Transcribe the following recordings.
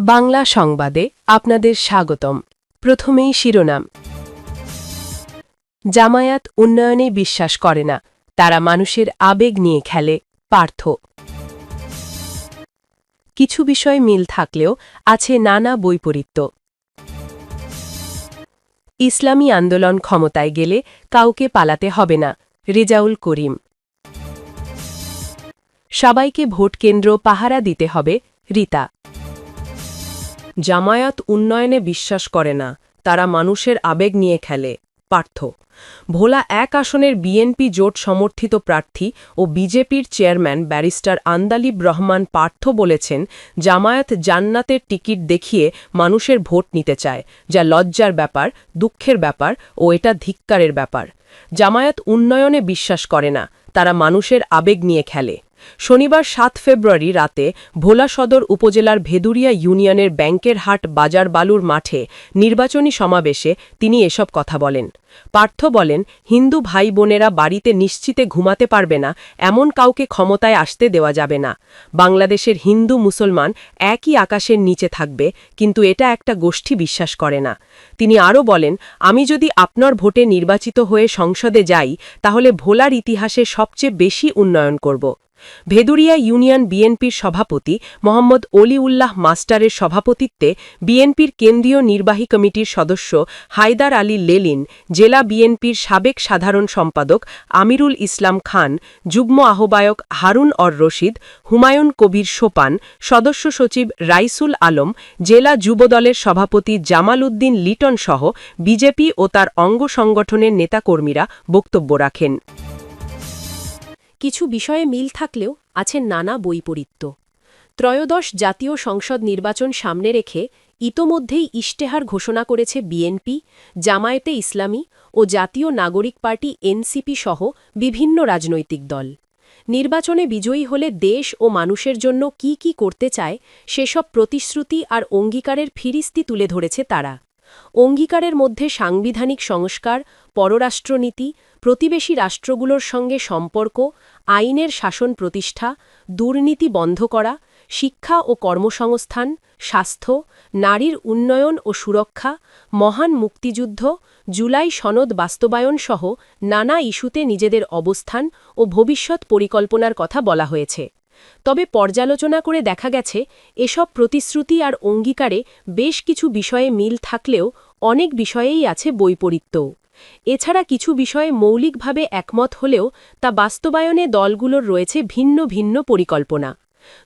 বাংলা সংবাদে আপনাদের স্বাগতম। প্রথমেই শিরোনাম। জামায়াত উন্নয়নে বিশ্বাস করে না, তারা মানুষের আবেগ নিয়ে খেলে, পার্থ। কিছু বিষয় মিল থাকলেও আছে নানা বৈপরীত্য। ইসলামী আন্দোলন ক্ষমতায় গেলে কাউকে পালাতে হবে না, রেজাউল করিম। সবাইকে ভোট কেন্দ্র পাহারা দিতে হবে, রীতা। জামায়াত উন্নয়নে বিশ্বাস করে না, তারা মানুষের আবেগ নিয়ে খেলে। পার্থ। ভোলা এক আসনের বিএনপি জোট সমর্থিত প্রার্থী ও বিজেপির চেয়ারম্যান ব্যারিস্টার আন্দালিব রহমান পার্থ বলেছেন, জামায়াত জান্নাতের টিকিট দেখিয়ে মানুষের ভোট নিতে চায়, যা লজ্জার ব্যাপার, দুঃখের ব্যাপার ও এটা ধিক্কারের ব্যাপার। জামায়াত উন্নয়নে বিশ্বাস করে না, তারা মানুষের আবেগ নিয়ে খেলে। শনিবার সাত ফেব্রুয়ারি রাতে ভোলা সদর উপজেলার ভেদুরিয়া ইউনিয়নের ব্যাংকের হাট বাজার বালুর মাঠে নির্বাচনী সমাবেশে তিনি এসব কথা বলেন। পার্থ বলেন, হিন্দু ভাই বোনেরা বাড়িতে নিশ্চিতে ঘুমাতে পারবে না, এমন কাউকে ক্ষমতায় আসতে দেওয়া যাবে না। বাংলাদেশের হিন্দু মুসলমান একই আকাশের নিচে থাকবে, কিন্তু এটা একটা গোষ্ঠী বিশ্বাস করে না। তিনি আরও বলেন, আমি যদি আপনার ভোটে নির্বাচিত হয়ে সংসদে যাই, তাহলে ভোলার ইতিহাসে সবচেয়ে বেশি উন্নয়ন করব। ভেদুরিয়া ইউনিয়ন বিএনপির সভাপতি মোহাম্মদ অলিউল্লাহ মাস্টারের সভাপতিত্বে বিএনপির কেন্দ্রীয় নির্বাহী কমিটির সদস্য হায়দার আলী লেলিন জেলা বিএনপির সাবেক সাধারণ সম্পাদক আমিরুল ইসলাম খান, যুগ্ম আহ্বায়ক হারুন অর রশিদ, হুমায়ুন কবির সোপান, সদস্য সচিব রাইসুল আলম, জেলা যুবদলের সভাপতি জামাল উদ্দিন লিটন সহ বিজেপি ও তার অঙ্গ সংগঠনের নেতাকর্মীরা বক্তব্য রাখেন। কিছু বিষয়ে মিল থাকলেও আছে নানা বৈপরীত্য। ত্রয়োদশ জাতীয় সংসদ নির্বাচন সামনে রেখে ইতোমধ্যেই ইশতেহার ঘোষণা করেছে বিএনপি, জামায়াতে ইসলামী ও জাতীয় নাগরিক পার্টি এনসিপি সহ বিভিন্ন রাজনৈতিক দল। নির্বাচনে বিজয়ী হলে দেশ ও মানুষের জন্য কি কি করতে চায় সেসব প্রতিশ্রুতি আর অঙ্গীকারের ফিরিস্তি তুলে ধরেছে তারা। অঙ্গীকারের মধ্যে সাংবিধানিক সংস্কার, পররাষ্ট্রনীতি, প্রতিবেশী রাষ্ট্রগুলোর সঙ্গে সম্পর্ক, আইনের শাসন প্রতিষ্ঠা, দুর্নীতি বন্ধ করা শিক্ষা ও কর্মসংস্থান, স্বাস্থ্য, নারীর উন্নয়ন ও সুরক্ষা, মহান মুক্তিযুদ্ধ, জুলাই সনদ বাস্তবায়ন সহ নানা ইস্যুতে নিজেদের অবস্থান ও ভবিষ্যৎ পরিকল্পনার কথা বলা হয়েছে। তবে পর্যালোচনা করে দেখা গেছে, এসব প্রতিশ্রুতি আর অঙ্গীকারে বেশ কিছু বিষয়ে মিল থাকলেও অনেক বিষয়েই আছে বৈপরীত্যও এছাড়া কিছু বিষয়ে মৌলিকভাবে একমত হলেও তা বাস্তবায়নে দলগুলোর রয়েছে ভিন্ন ভিন্ন পরিকল্পনা।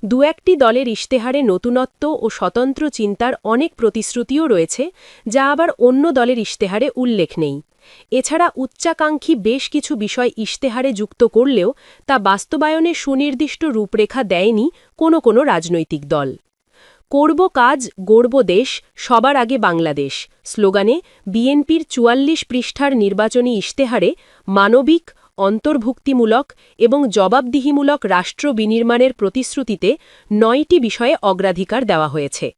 দু একটি দলের ইশতেহারে নতুনত্ব ও স্বতন্ত্র চিন্তার অনেক প্রতিশ্রুতিও রয়েছে, যা আবার অন্য দলের ইশতেহারে উল্লেখ নেই। এছাড়া উচ্চাকাঙ্ক্ষী বেশ কিছু বিষয় ইশতেহারে যুক্ত করলেও তা বাস্তবায়নে সুনির্দিষ্ট রূপরেখা দেয়নি কোনো কোনো রাজনৈতিক দল। করব কাজ, গড়ব দেশ, সবার আগে বাংলাদেশ। স্লোগানে, বিএনপির চুয়াল্লিশ পৃষ্ঠার নির্বাচনী ইশতেহারে, মানবিক অন্তর্ভুক্তিমূলক এবং জবাবদিহিমূলক রাষ্ট্র বিনির্মাণের প্রতিশ্রুতিতে নয়টি বিষয়ে অগ্রাধিকার দেওয়া হয়েছে।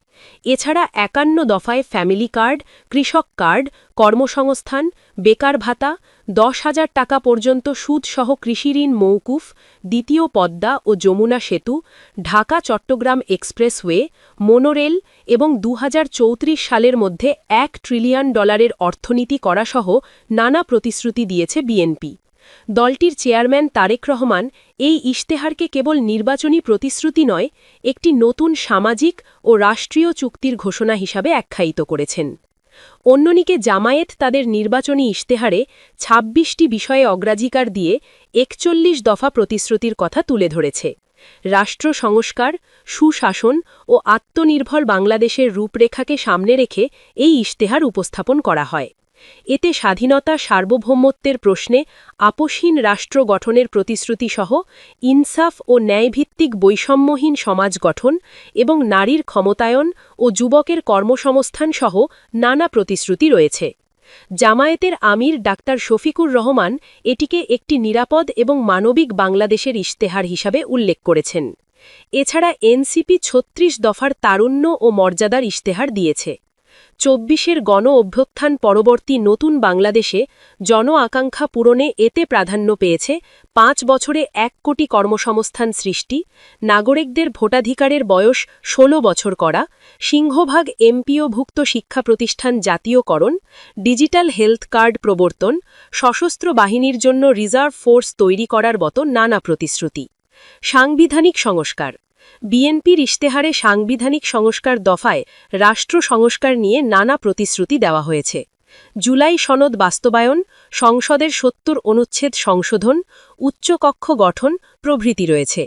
এছাড়া একান্ন দফায় ফ্যামিলি কার্ড, কৃষক কার্ড, কর্মসংস্থান, বেকার ভাতা, দশ হাজার টাকা পর্যন্ত সুদসহ কৃষিঋণ মৌকুফ দ্বিতীয় পদ্মা ও যমুনা সেতু, ঢাকা চট্টগ্রাম এক্সপ্রেসওয়ে, মোনোরেল এবং দু হাজার চৌত্রিশ সালের মধ্যে এক ট্রিলিয়ন ডলারের অর্থনীতি করাসহ নানা প্রতিশ্রুতি দিয়েছে বিএনপি। দলটির চেয়ারম্যান তারেক রহমান এই ইশতেহারকে কেবল নির্বাচনী প্রতিশ্রুতি নয়, একটি নতুন সামাজিক ও রাষ্ট্রীয় চুক্তির ঘোষণা হিসাবে আখ্যায়িত করেছেন। অন্যনিকে জামায়েত তাদের নির্বাচনী ইশতেহারে ২৬টি বিষয়ে অগ্রাধিকার দিয়ে একচল্লিশ দফা প্রতিশ্রুতির কথা তুলে ধরেছে। রাষ্ট্র সংস্কার, সুশাসন ও আত্মনির্ভর বাংলাদেশের রূপরেখাকে সামনে রেখে এই ইশতেহার উপস্থাপন করা হয়। এতে স্বাধীনতা সার্বভৌমত্বের প্রশ্নে আপোষহীন রাষ্ট্র গঠনের প্রতিশ্রুতিসহ ইনসাফ ও ন্যায়ভিত্তিক বৈষম্যহীন সমাজ গঠন এবং নারীর ক্ষমতায়ন ও যুবকের কর্মসংস্থান সহ নানা প্রতিশ্রুতি রয়েছে। জামায়াতের আমির ডাক্তার শফিকুর রহমান এটিকে একটি নিরাপদ এবং মানবিক বাংলাদেশের ইশতেহার হিসাবে উল্লেখ করেছেন। এছাড়া এনসিপি ছত্রিশ দফার তারুণ্য ও মর্যাদার ইশতেহার দিয়েছে। চব্বিশের গণ অভ্যুত্থান পরবর্তী নতুন বাংলাদেশে জন আকাঙ্ক্ষা পূরণে এতে প্রাধান্য পেয়েছে পাঁচ বছরে এক কোটি কর্মসংস্থান সৃষ্টি, নাগরিকদের ভোটাধিকারের বয়স ১৬ বছর করা, সিংহভাগ এমপিওভুক্ত শিক্ষা প্রতিষ্ঠান জাতীয়করণ, ডিজিটাল হেলথ কার্ড প্রবর্তন, সশস্ত্র বাহিনীর জন্য রিজার্ভ ফোর্স তৈরি করার মতো নানা প্রতিশ্রুতি। সাংবিধানিক সংস্কার বিএনপির ইশতেহারে সাংবিধানিক সংস্কার দফায় রাষ্ট্র সংস্কার নিয়ে নানা প্রতিশ্রুতি দেওয়া হয়েছে। জুলাই সনদ বাস্তবায়ন, সংসদের সত্তর অনুচ্ছেদ সংশোধন উচ্চকক্ষ গঠন প্রভৃতি রয়েছে।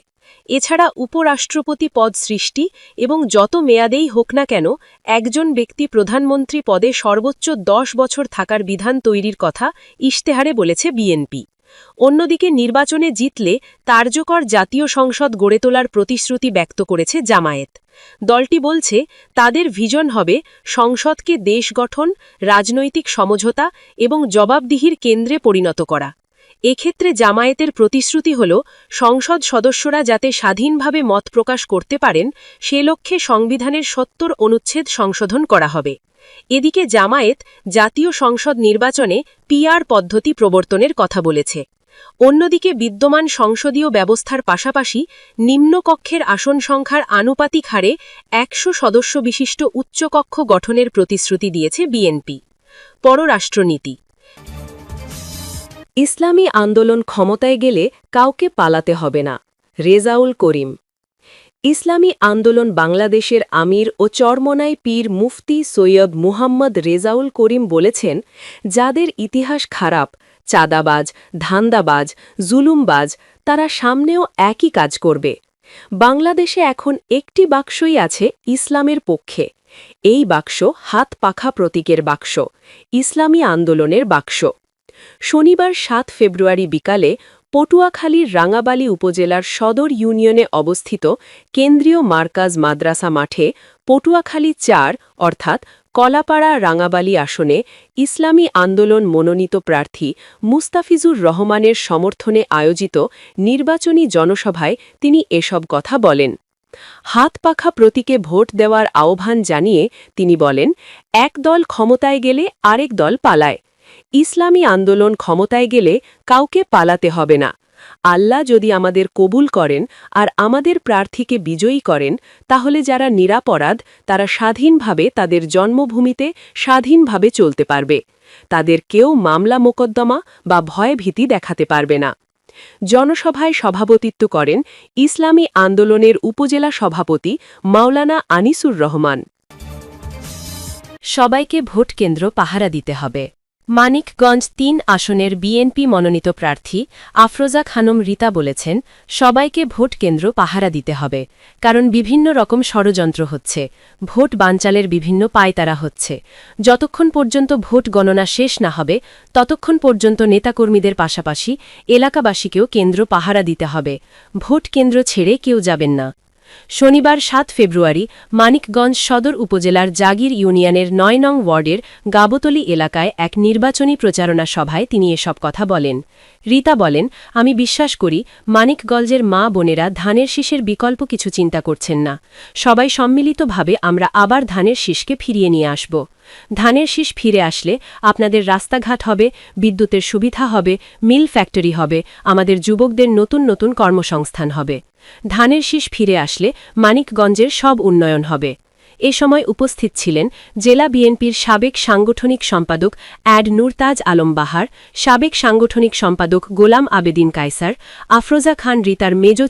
এছাড়া উপরাষ্ট্রপতি পদ সৃষ্টি এবং যত মেয়াদেই হোক না কেন একজন ব্যক্তি প্রধানমন্ত্রী পদে সর্বোচ্চ দশ বছর থাকার বিধান তৈরির কথা ইশতেহারে বলেছে বিএনপি। অন্যদিকে নির্বাচনে জিতলে কার্যকর জাতীয় সংসদ গড়ে তোলার প্রতিশ্রুতি ব্যক্ত করেছে জামায়েত। দলটি বলছে, তাদের ভিজন হবে সংসদকে দেশ গঠন, রাজনৈতিক সমঝোতা এবং জবাবদিহির কেন্দ্রে পরিণত করা। এক্ষেত্রে জামায়াতের প্রতিশ্রুতি হল, সংসদ সদস্যরা যাতে স্বাধীনভাবে মত প্রকাশ করতে পারেন, সে লক্ষ্যে সংবিধানের সত্তর অনুচ্ছেদ সংশোধন করা হবে। এদিকে জামায়াত জাতীয় সংসদ নির্বাচনে পিআর পদ্ধতি প্রবর্তনের কথা বলেছে। অন্যদিকে বিদ্যমান সংসদীয় ব্যবস্থার পাশাপাশি নিম্নকক্ষের আসন সংখ্যার আনুপাতিক হারে একশো সদস্য বিশিষ্ট উচ্চকক্ষ গঠনের প্রতিশ্রুতি দিয়েছে বিএনপি। পররাষ্ট্রনীতি ইসলামী আন্দোলন ক্ষমতায় গেলে কাউকে পালাতে হবে না। রেজাউল করিম। ইসলামী আন্দোলন বাংলাদেশের আমির ও চরমনাই পীর মুফতি সৈয়দ মুহাম্মদ রেজাউল করিম বলেছেন, যাদের ইতিহাস খারাপ, চাঁদাবাজ, ধান্দাবাজ, জুলুমবাজ, তারা সামনেও একই কাজ করবে। বাংলাদেশে এখন একটি বাক্সই আছে ইসলামের পক্ষে। এই বাক্স হাত পাখা প্রতীকের বাক্স, ইসলামী আন্দোলনের বাক্স। শনিবার সাত ফেব্রুয়ারি বিকালে পটুয়াখালীর রাঙাবালি উপজেলার সদর ইউনিয়নে অবস্থিত কেন্দ্রীয় মার্কাজ মাদ্রাসা মাঠে পটুয়াখালী চার, অর্থাৎ কলাপাড়া রাঙাবালি আসনে ইসলামী আন্দোলন মনোনীত প্রার্থী মুস্তাফিজুর রহমানের সমর্থনে আয়োজিত নির্বাচনী জনসভায় তিনি এসব কথা বলেন। হাত পাখা প্রতীকে ভোট দেওয়ার আহ্বান জানিয়ে তিনি বলেন এক দল ক্ষমতায় গেলে আরেক দল পালায়। ইসলামী আন্দোলন ক্ষমতায় গেলে কাউকে পালাতে হবে না। আল্লাহ যদি আমাদের কবুল করেন আর আমাদের প্রার্থীকে বিজয়ী করেন, তাহলে যারা নিরাপরাধ, তারা স্বাধীনভাবে তাদের জন্মভূমিতে স্বাধীনভাবে চলতে পারবে। তাদের কেউ মামলা মোকদ্দমা বা ভয়ভীতি দেখাতে পারবে না। জনসভায় সভাপতিত্ব করেন ইসলামী আন্দোলনের উপজেলা সভাপতি মাওলানা আনিসুর রহমান। সবাইকে ভোট কেন্দ্র পাহারা দিতে হবে। মানিকগঞ্জ তিন আসনের বিএনপি মনোনীত প্রার্থী আফরোজা খানম রীতা বলেছেন, সবাইকে ভোট কেন্দ্র পাহারা দিতে হবে, কারণ বিভিন্ন রকম ষড়যন্ত্র হচ্ছে, ভোট বানচালের বিভিন্ন পায়তারা হচ্ছে। যতক্ষণ পর্যন্ত ভোট গণনা শেষ না হবে, ততক্ষণ পর্যন্ত নেতাকর্মীদের পাশাপাশি এলাকাবাসীকেও কেন্দ্র পাহারা দিতে হবে। ভোট কেন্দ্র ছেড়ে কেউ যাবেন না। শনিবার সাত ফেব্রুয়ারি মানিকগঞ্জ সদর উপজেলার জাগির ইউনিয়নের নয় নং ওয়ার্ডের গাবতলী এলাকায় এক নির্বাচনী প্রচারণা সভায় তিনি এসব কথা বলেন। রীতা বলেন, আমি বিশ্বাস করি মানিকগঞ্জের মা বোনেরা ধানের শীষের বিকল্প কিছু চিন্তা করছেন না। সবাই সম্মিলিতভাবে আমরা আবার ধানের শীষকে ফিরিয়ে নিয়ে আসব। ধানের শীষ ফিরে আসলে আপনাদের রাস্তাঘাট হবে, বিদ্যুতের সুবিধা হবে, মিল ফ্যাক্টরি হবে, আমাদের যুবকদের নতুন নতুন কর্মসংস্থান হবে। ধানের শীষ ফিরে আসলে মানিকগঞ্জের সব উন্নয়ন হবে। এ সময় উপস্থিত ছিলেন জেলা বিএনপির সাবেক সাংগঠনিক সম্পাদক অ্যাড নুরতাজ আলম বাহার, সাবেক সাংগঠনিক সম্পাদক গোলাম আবেদিন কায়সার, আফরোজা খান রিতার মেজ